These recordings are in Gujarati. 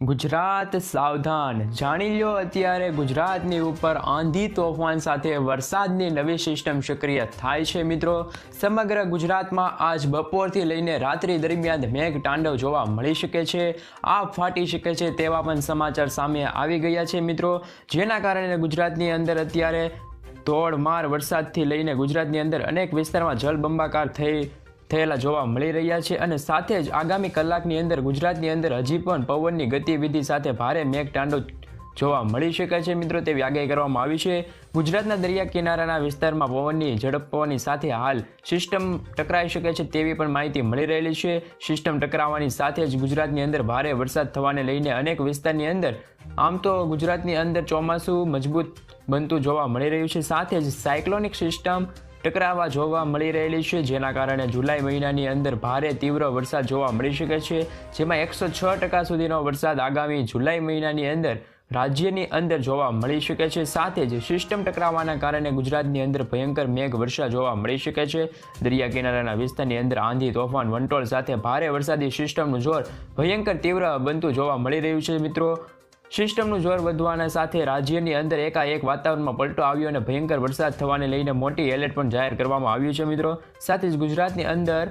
ગુજરાત સાવધાન. જાણી લો અત્યારે ગુજરાતની ઉપર આંધી તોફાન સાથે વરસાદની નવી સિસ્ટમ સક્રિય થાય છે મિત્રો. સમગ્ર ગુજરાતમાં આજ બપોરથી લઈને રાત્રિ દરમિયાન મેઘ તાંડવ જોવા મળી શકે છે. આપ ફાટી શકે છે તેવા પણ સમાચાર સામે આવી ગયા છે મિત્રો. જેના કારણે ગુજરાતની અંદર અત્યારે તોડમાર વરસાદથી લઈને ગુજરાતની અંદર અનેક વિસ્તારમાં જળબંબાકાર થઈ થયેલા જોવા મળી રહ્યા છે અને સાથે જ આગામી કલાકની અંદર ગુજરાતની અંદર હજી પણ પવનની ગતિવિધિ સાથે ભારે મેઘતાંડો જોવા મળી શકે છે. મિત્રો, તેવી આગાહી કરવામાં આવી છે. ગુજરાતના દરિયા કિનારાના વિસ્તારમાં પવનની ઝડપ પવનની સાથે હાલ સિસ્ટમ ટકરાઈ શકે છે તેવી પણ માહિતી મળી રહેલી છે. સિસ્ટમ ટકરાવવાની સાથે જ ગુજરાતની અંદર ભારે વરસાદ થવાને લઈને અનેક વિસ્તારની અંદર આમ તો ગુજરાતની અંદર ચોમાસું મજબૂત બનતું જોવા મળી રહ્યું છે. સાથે જ સાયક્લોનિક સિસ્ટમ ટકરાવા જોવા મળી રહેલી છે, જેના કારણે જુલાઈ મહિનાની અંદર ભારે તીવ્ર વરસાદ જોવા મળી શકે છે, જેમાં એકસો છ ટકા સુધીનો વરસાદ આગામી જુલાઈ મહિનાની અંદર રાજ્યની અંદર જોવા મળી શકે છે. સાથે જ સિસ્ટમ ટકરાવાના કારણે ગુજરાતની અંદર ભયંકર મેઘ વર્ષા જોવા મળી શકે છે. દરિયા કિનારાના વિસ્તારની અંદર આંધી, તોફાન, વંટોળ સાથે ભારે વરસાદી સિસ્ટમનું જોર ભયંકર તીવ્ર બનતું જોવા મળી રહ્યું છે, મિત્રો. સિસ્ટમનું જોર વધવાના સાથે રાજ્યની અંદર એકાએક વાતાવરણમાં પલટો આવ્યો અને ભયંકર વરસાદ થવાને લઈને મોટી એલર્ટ પણ જાહેર કરવામાં આવ્યું છે મિત્રો. સાથે જ ગુજરાતની અંદર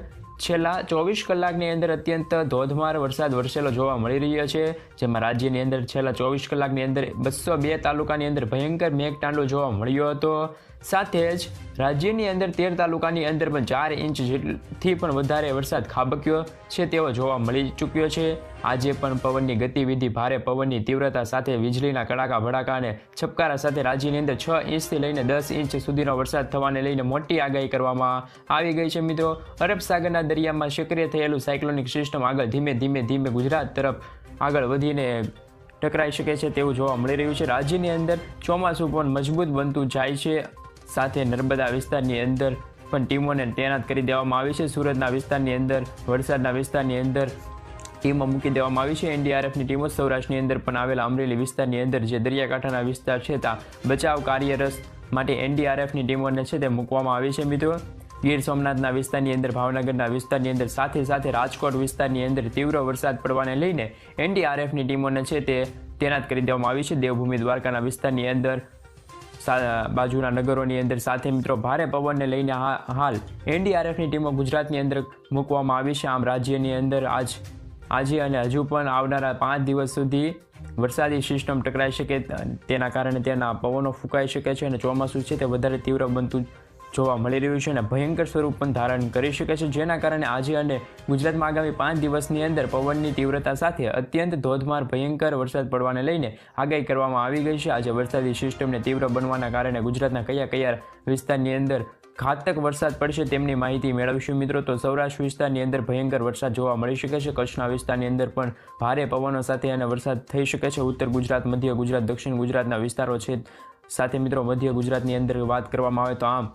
છેલ્લા ચોવીસ કલાકની અંદર અત્યંત ધોધમાર વરસાદ વરસેલો જોવા મળી રહ્યો છે, જેમાં રાજ્યની અંદર છેલ્લા ચોવીસ કલાકની અંદર બસો બે તાલુકાની અંદર ભયંકર મેઘતાંડો જોવા મળ્યો હતો. સાથે જ રાજ્યની અંદર તેર તાલુકાની અંદર પણ ચાર ઇંચ જેટથી પણ વધારે વરસાદ ખાબક્યો છે તેવો જોવા મળી ચૂક્યો છે. આજે પણ પવનની ગતિવિધિ ભારે પવનની તીવ્રતા સાથે વીજળીના કડાકા, ભડાકા અને છપકારા સાથે રાજ્યની અંદર છ ઇંચથી લઈને દસ ઇંચ સુધીનો વરસાદ થવાને લઈને મોટી આગાહી કરવામાં આવી ગઈ છે મિત્રો. અરબ સાગરના દરિયામાં સક્રિય થયેલું સાયક્લોનિક સિસ્ટમ આગળ ધીમે ધીમે ધીમે ગુજરાત તરફ આગળ વધીને ટકરાઈ શકે છે તેવું જોવા મળી રહ્યું છે. રાજ્યની અંદર ચોમાસું પણ મજબૂત બનતું જાય છે. સાથે નર્મદા વિસ્તારની અંદર પણ ટીમોને તૈનાત કરી દેવામાં આવી છે. સુરતના વિસ્તારની અંદર, વલસાડના વિસ્તારની અંદર ટીમો મૂકી દેવામાં આવી છે. એનડીઆરએફની ટીમો સૌરાષ્ટ્રની અંદર પણ આવેલા અમરેલી વિસ્તારની અંદર જે દરિયાકાંઠાના વિસ્તાર છે, ત્યાં બચાવ કાર્યરત માટે એનડીઆરએફની ટીમોને છે તે મૂકવામાં આવી છે મિત્રો. ગીર સોમનાથના વિસ્તારની અંદર, ભાવનગરના વિસ્તારની અંદર, સાથે સાથે રાજકોટ વિસ્તારની અંદર તીવ્ર વરસાદ પડવાને લઈને એનડીઆરએફની ટીમોને છે તે તૈનાત કરી દેવામાં આવી છે. દેવભૂમિ દ્વારકાના વિસ્તારની અંદર બાજુના નગરોની અંદર સાથે મિત્રો ભારે પવનને લઈને હાલ એનડીઆરએફની ટીમો ગુજરાતની અંદર મૂકવામાં આવી છે. આમ રાજ્યની અંદર આજ, આજે અને હજુ પણ આવનારા પાંચ દિવસ સુધી વરસાદી સિસ્ટમ ટકરાઈ શકે તેના કારણે તેના પવનો ફૂંકાઈ શકે છે અને ચોમાસું છે તે વધારે તીવ્ર બનતું જોવા મળી રહ્યું છે અને ભયંકર સ્વરૂપ પણ ધારણ કરી શકે છે, જેના કારણે આજે અને ગુજરાતમાં આગામી પાંચ દિવસની અંદર પવનની તીવ્રતા સાથે અત્યંત ધોધમાર ભયંકર વરસાદ પડવાને લઈને આગાહી કરવામાં આવી ગઈ છે. આજે વરસાદી સિસ્ટમને તીવ્ર બનવાના કારણે ગુજરાતના કયા કયા વિસ્તારની અંદર ઘાતક વરસાદ પડશે તેમની માહિતી મેળવીશું મિત્રો. તો સૌરાષ્ટ્ર વિસ્તારની અંદર ભયંકર વરસાદ જોવા મળી શકે છે. કચ્છના વિસ્તારની અંદર પણ ભારે પવનો સાથે અને વરસાદ થઈ શકે છે. ઉત્તર ગુજરાત, મધ્ય ગુજરાત, દક્ષિણ ગુજરાતના વિસ્તારો છે. સાથે મિત્રો, મધ્ય ગુજરાતની અંદર વાત કરવામાં આવે તો આમ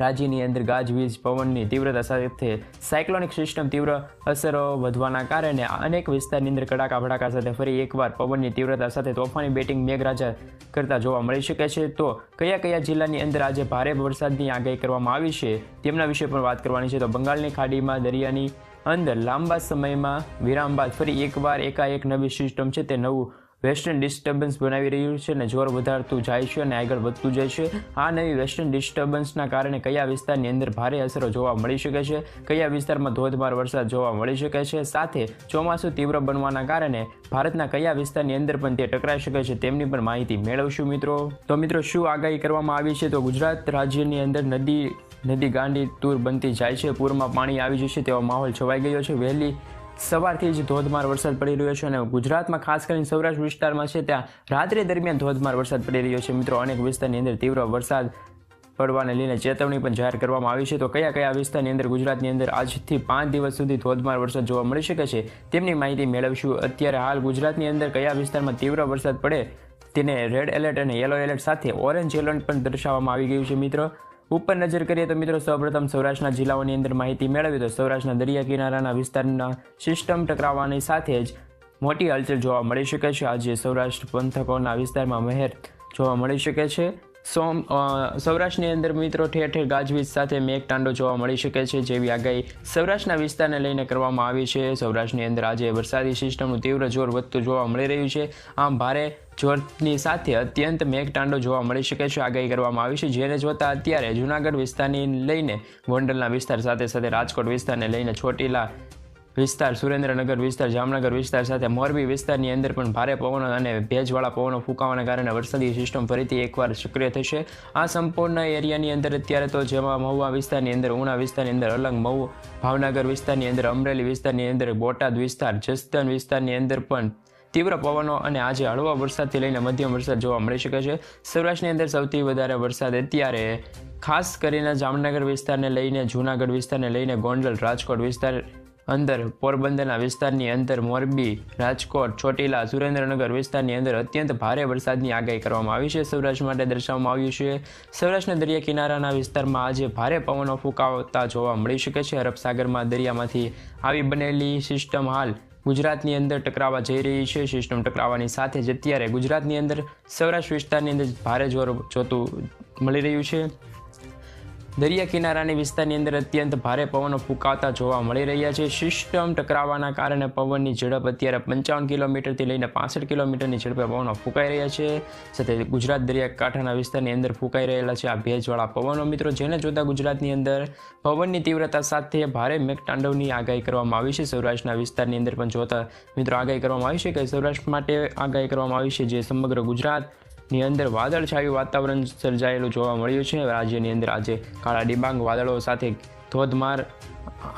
રાજ્યની અંદર ગાજવીજ પવનની તીવ્રતા સાથે સાયક્લોનિક સિસ્ટમ તીવ્ર અસરો વધવાના કારણે અનેક વિસ્તારની અંદર કડાકા ભડાકા સાથે ફરી એકવાર પવનની તીવ્રતા સાથે તોફાની બેટિંગ મેઘરાજા કરતા જોવા મળી શકે છે. તો કયા કયા જિલ્લાની અંદર આજે ભારે વરસાદની આગાહી કરવામાં આવી છે તેમના વિશે પણ વાત કરવાની છે. તો બંગાળની ખાડીમાં દરિયાની અંદર લાંબા સમયમાં વિરામ બાદ ફરી એકવાર એકાએક નવી સિસ્ટમ છે. તે નવું વેસ્ટર્ન ડિસ્ટર્બન્સ બનાવી રહ્યું છે અને જોર વધારતું જાય છે અને આગળ વધતું જાય છે. આ નવી વેસ્ટર્ન ડિસ્ટર્બન્સના કારણે કયા વિસ્તારની અંદર ભારે અસરો જોવા મળી શકે છે? કયા વિસ્તારમાં ધોધમાર વરસાદ જોવા મળી શકે છે? સાથે ચોમાસું તીવ્ર બનવાના કારણે ભારતના કયા વિસ્તારની અંદર પણ તે ટકરાઈ શકે છે તેમની પણ માહિતી મેળવશું મિત્રો. તો મિત્રો, શું આગાહી કરવામાં આવી છે? તો ગુજરાત રાજ્યની અંદર નદી નદી ગાંડી તૂર બનતી જાય છે. પૂરમાં પાણી આવી જશે તેવો માહોલ છવાઈ ગયો છે. વહેલી સવારથી જ ધોધમાર વરસાદ પડી રહ્યો છે અને ગુજરાતમાં ખાસ કરીને સૌરાષ્ટ્ર વિસ્તારમાં છે, ત્યાં રાત્રે દરમિયાન ધોધમાર વરસાદ પડી રહ્યો છે. મિત્રો, અનેક વિસ્તારની અંદર તીવ્ર વરસાદ પડવાને લઈને ચેતવણી પણ જાહેર કરવામાં આવી છે. તો કયા કયા વિસ્તારની અંદર ગુજરાતની અંદર આજથી પાંચ દિવસ સુધી ધોધમાર વરસાદ જોવા મળી શકે છે, તેમની માહિતી મેળવશું. અત્યારે હાલ ગુજરાતની અંદર કયા વિસ્તારમાં તીવ્ર વરસાદ પડે, તેને રેડ એલર્ટ અને યલો એલર્ટ સાથે ઓરેન્જ એલર્ટ પણ દર્શાવવામાં આવી ગયું છે, મિત્રો. ઉપર નજર કરીએ તો મિત્રો સૌપ્રથમ સૌરાષ્ટ્રના જિલ્લાઓની અંદર માહિતી મેળવીએ તો સૌરાષ્ટ્રના દરિયા કિનારાના વિસ્તારના સિસ્ટમ ટકરાવવાની સાથે જ મોટી હલચલ જોવા મળી શકે છે. આજે સૌરાષ્ટ્ર પંથકોના વિસ્તારમાં મહેર જોવા મળી શકે છે. સોમ સૌરાષ્ટ્રની અંદર મિત્રો ઠેર ઠેર ગાજવીજ સાથે મેઘતાંડો જોવા મળી શકે છે, જેવી આગાહી સૌરાષ્ટ્રના વિસ્તારને લઈને કરવામાં આવી છે. સૌરાષ્ટ્રની અંદર આજે વરસાદી સિસ્ટમનું તીવ્ર જોર વધતું જોવા મળી રહ્યું છે. આમ ભારે જોરની સાથે અત્યંત મેઘતાંડો જોવા મળી શકે છે, આગાહી કરવામાં આવી છે. જેને જોતા અત્યારે જૂનાગઢ વિસ્તારની લઈને ગોંડલના વિસ્તાર સાથે સાથે રાજકોટ વિસ્તારને લઈને ચોટીલા વિસ્તાર સુરેન્દ્રનગર વિસ્તાર, જામનગર વિસ્તાર સાથે મોરબી વિસ્તારની અંદર પણ ભારે પવનો અને ભેજવાળા પવનો ફૂંકાવાના કારણે વરસાદી સિસ્ટમ ફરીથી એકવાર સક્રિય થશે. આ સંપૂર્ણ એરિયાની અંદર અત્યારે તો જેમાં મહુવા વિસ્તારની અંદર, ઉના વિસ્તારની અંદર, અલંગ મહુ, ભાવનગર વિસ્તારની અંદર, અમરેલી વિસ્તારની અંદર, બોટાદ વિસ્તાર જસદન વિસ્તારની અંદર પણ તીવ્ર પવનો અને આજે હળવા વરસાદથી લઈને મધ્યમ વરસાદ જોવા મળી શકે છે. સૌરાષ્ટ્રની અંદર સૌથી વધારે વરસાદ અત્યારે ખાસ કરીને જામનગર વિસ્તારને લઈને, જૂનાગઢ વિસ્તારને લઈને, ગોંડલ, રાજકોટ વિસ્તાર અંદર પોરબંદરના વિસ્તારની અંદર મોરબી, રાજકોટ, ચોટીલા, સુરેન્દ્રનગર વિસ્તારની અંદર અત્યંત ભારે વરસાદની આગાહી કરવામાં આવી છે. સૌરાષ્ટ્ર માટે દર્શાવવામાં આવ્યું છે. સૌરાષ્ટ્રના દરિયા કિનારાના વિસ્તારમાં આજે ભારે પવનો ફૂંકાવતા જોવા મળી શકે છે. અરબસાગરમાં દરિયામાંથી આવી બનેલી સિસ્ટમ હાલ ગુજરાતની અંદર ટકરાવા જઈ રહી છે. સિસ્ટમ ટકરાવાની સાથે જ અત્યારે ગુજરાતની અંદર સૌરાષ્ટ્ર વિસ્તારની અંદર ભારે જોર જોતું મળી રહ્યું છે. દરિયા કિનારાની વિસ્તારની અંદર અત્યંત ભારે પવનો ફૂંકાતા જોવા મળી રહ્યા છે. સિસ્ટમ ટકરાવાના કારણે પવનની ઝડપ અત્યારે પંચાવન કિલોમીટરથી લઈને પાસઠ કિલોમીટરની ઝડપે પવનો ફૂંકાઈ રહ્યા છે. સાથે ગુજરાત દરિયાકાંઠાના વિસ્તારની અંદર ફૂંકાઈ રહેલા છે આ ભેજવાળા પવનો. મિત્રો, જેને જોતા ગુજરાતની અંદર પવનની તીવ્રતા સાથે ભારે મેઘતાંડવની આગાહી કરવામાં આવી છે. સૌરાષ્ટ્રના વિસ્તારની અંદર પણ જોતા મિત્રો, આગાહી કરવામાં આવી છે કે સૌરાષ્ટ્ર માટે આગાહી કરવામાં આવી છે જે સમગ્ર ગુજરાત ની અંદર વાદળછાયું વાતાવરણ સર્જાયેલું જોવા મળ્યું છે. રાજ્યની અંદર આજે કાળા ડિબાંગ વાદળો સાથે ધોધમાર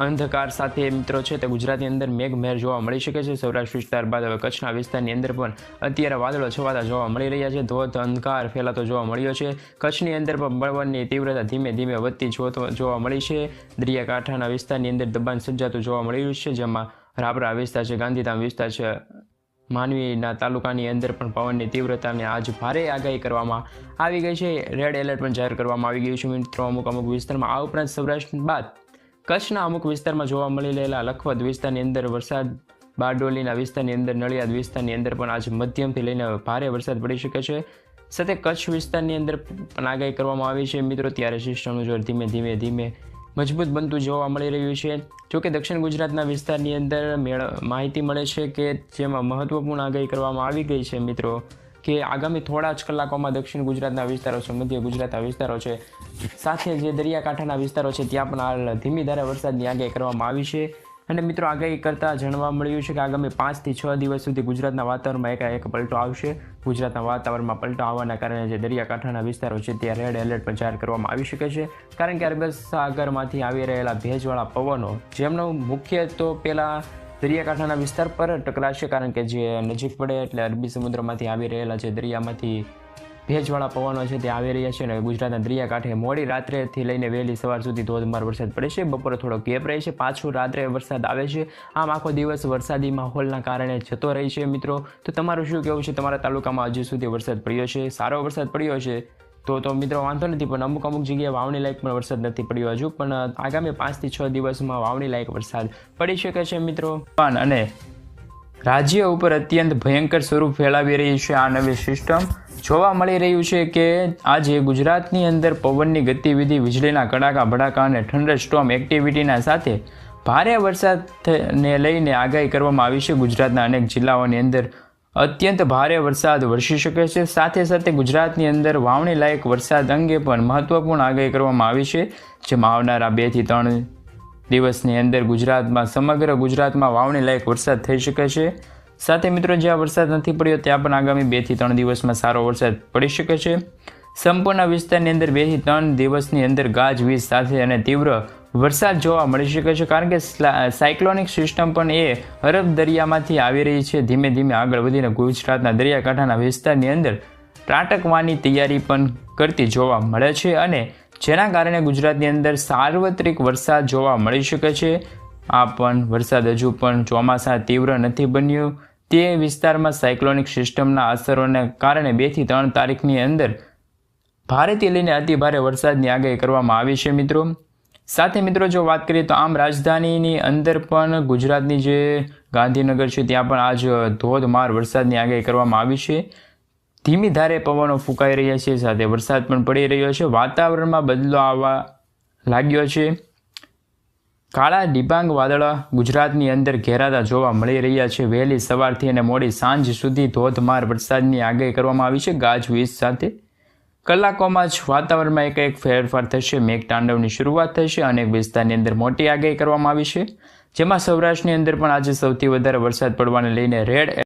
અંધકાર સાથે મિત્રો છે તે ગુજરાતની અંદર મેઘમહેર જોવા મળી શકે છે. સૌરાષ્ટ્ર વિસ્તાર બાદ હવે કચ્છના વિસ્તારની અંદર પણ અત્યારે વાદળો છવાતા જોવા મળી રહ્યા છે. ધોધ, અંધકાર ફેલાતો જોવા મળ્યો છે. કચ્છની અંદર પણ બળવણની તીવ્રતા ધીમે ધીમે વધતી જોવા મળી છે. દરિયાકાંઠાના વિસ્તારની અંદર દબાણ સર્જાતું જોવા મળી રહ્યું છે, જેમાં રાપરા વિસ્તાર છે, ગાંધીધામ વિસ્તાર છે માનવીના તાલુકાની અંદર પણ પવનની તીવ્રતાને આજ ભારે આગાહી કરવામાં આવી ગઈ છે. રેડ એલર્ટ પણ જાહેર કરવામાં આવી ગયું છે મિત્રો. અમુક અમુક વિસ્તારમાં આ ઉપરાંત સૌરાષ્ટ્ર બાદ કચ્છના અમુક વિસ્તારમાં જોવા મળી રહેલા લખપત વિસ્તારની અંદર વરસાદ, બારડોલીના વિસ્તારની અંદર, નડિયાદ વિસ્તારની અંદર પણ આજે મધ્યમથી લઈને ભારે વરસાદ પડી શકે છે. સાથે કચ્છ વિસ્તારની અંદર પણ આગાહી કરવામાં આવી છે મિત્રો. ત્યારે સિસ્ટમનું જોર ધીમે ધીમે ધીમે મજબૂત બનતું જોવા મળી રહ્યું છે. જોકે દક્ષિણ ગુજરાતના વિસ્તારની અંદર મેળ, માહિતી મળે છે કે જેમાં મહત્વપૂર્ણ આગાહી કરવામાં આવી ગઈ છે મિત્રો, કે આગામી થોડા જ કલાકોમાં દક્ષિણ ગુજરાતના વિસ્તારો છે, મધ્ય ગુજરાતના વિસ્તારો છે. સાથે જે દરિયાકાંઠાના વિસ્તારો છે, ત્યાં પણ હાલ ધીમી ધારે વરસાદની આગાહી કરવામાં આવી છે. અને મિત્રો આગાહી કરતાં જાણવા મળ્યું છે કે આગામી પાંચથી છ દિવસ સુધી ગુજરાતના વાતાવરણમાં એકાએક પલટો આવશે. ગુજરાતના વાતાવરણમાં પલટો આવવાના કારણે જે દરિયાકાંઠાના વિસ્તારો છે ત્યાં રેડ એલર્ટ પણ જાહેર કરવામાં આવી શકે છે. કારણ કે અરબી સાગરમાંથી આવી રહેલા ભેજવાળા પવનો જેમનો મુખ્ય તો પહેલાં દરિયાકાંઠાના વિસ્તાર પર ટકરાશે. કારણ કે જે નજીક પડે એટલે અરબી સમુદ્રમાંથી આવી રહેલા જે દરિયામાંથી ભેજવાળા પવનો છે, તે આવી રહ્યા છે અને ગુજરાતના દરિયાકાંઠે મોડી રાત્રેથી લઈને વહેલી સવાર સુધી ધોધમાર વરસાદ પડે છે. બપોરે થોડો ગેપ રહે છે, પાછું રાત્રે વરસાદ આવે છે. આમ આખો દિવસ વરસાદી માહોલના કારણે જતો રહે છે મિત્રો. તો તમારું શું કહેવું છે? તમારા તાલુકામાં હજી સુધી વરસાદ પડ્યો છે? સારો વરસાદ પડ્યો છે? તો તો મિત્રો વાંધો નથી, પણ અમુક અમુક જગ્યાએ વાવણી લાયક પણ વરસાદ નથી પડ્યો હજુ. પણ આગામી પાંચથી છ દિવસમાં વાવણી લાયક વરસાદ પડી શકે છે મિત્રો. અને રાજ્ય ઉપર અત્યંત ભયંકર સ્વરૂપ ફેલાવી રહી છે આ નવી સિસ્ટમ. જોવા મળી રહ્યું છે કે આજે ગુજરાતની અંદર પવનની ગતિવિધિ, વીજળીના કડાકા, ભડાકા અને ઠંડર સ્ટોમ એક્ટિવિટીના સાથે ભારે વરસાદને લઈને આગાહી કરવામાં આવી છે. ગુજરાતના અનેક જિલ્લાઓની અંદર અત્યંત ભારે વરસાદ વરસી શકે છે. સાથે સાથે ગુજરાતની અંદર વાવણી લાયક વરસાદ અંગે પણ મહત્વપૂર્ણ આગાહી કરવામાં આવી છે, જેમાં આવનારા બેથી ત્રણ દિવસની અંદર ગુજરાતમાં, સમગ્ર ગુજરાતમાં વાવણી લાયક વરસાદ થઈ શકે છે. સાથે મિત્રો જ્યાં વરસાદ નથી પડ્યો, ત્યાં પણ આગામી બેથી ત્રણ દિવસમાં સારો વરસાદ પડી શકે છે. સંપૂર્ણ વિસ્તારની અંદર બેથી ત્રણ દિવસની અંદર ગાજવીજ સાથે અને તીવ્ર વરસાદ જોવા મળી શકે છે, કારણ કે સાયક્લોનિક સિસ્ટમ પણ એ અરબ દરિયામાંથી આવી રહી છે. ધીમે ધીમે આગળ વધીને ગુજરાતના દરિયાકાંઠાના વિસ્તારની અંદર ત્રાટકવાની તૈયારી પણ કરતી જોવા મળે છે અને જેના કારણે ગુજરાતની અંદર સાર્વત્રિક વરસાદ જોવા મળી શકે છે. આ પણ વરસાદ હજુ પણ ચોમાસા તીવ્ર નથી બન્યું. તે વિસ્તારમાં સાયક્લોનિક સિસ્ટમના અસરોને કારણે બેથી ત્રણ તારીખની અંદર ભારેથી લઈને અતિભારે વરસાદની આગાહી કરવામાં આવી છે મિત્રો. સાથે મિત્રો, જો વાત કરીએ તો આમ રાજધાનીની અંદર પણ ગુજરાતની જે ગાંધીનગર છે, ત્યાં પણ આજ ધોધમાર વરસાદની આગાહી કરવામાં આવી છે. ધીમી ધારે પવનો ફૂંકાઈ રહ્યા છે, સાથે વરસાદ પણ પડી રહ્યો છે. વાતાવરણમાં બદલો આવવા લાગ્યો છે. કાળા ડિબાંગ વાદળા ગુજરાતની અંદર ઘેરાતા જોવા મળી રહ્યા છે. વહેલી સવારથી અને મોડી સાંજ સુધી ધોધમાર વરસાદની આગાહી કરવામાં આવી છે. ગાજવીજ સાથે કલાકોમાં જ વાતાવરણમાં એક એક ફેરફાર થશે. મેઘતાંડવની શરૂઆત થશે અનેક વિસ્તારની અંદર મોટી આગાહી કરવામાં આવી છે. જેમાં સૌરાષ્ટ્રની અંદર પણ આજે સૌથી વધારે વરસાદ પડવાને લઈને રેડ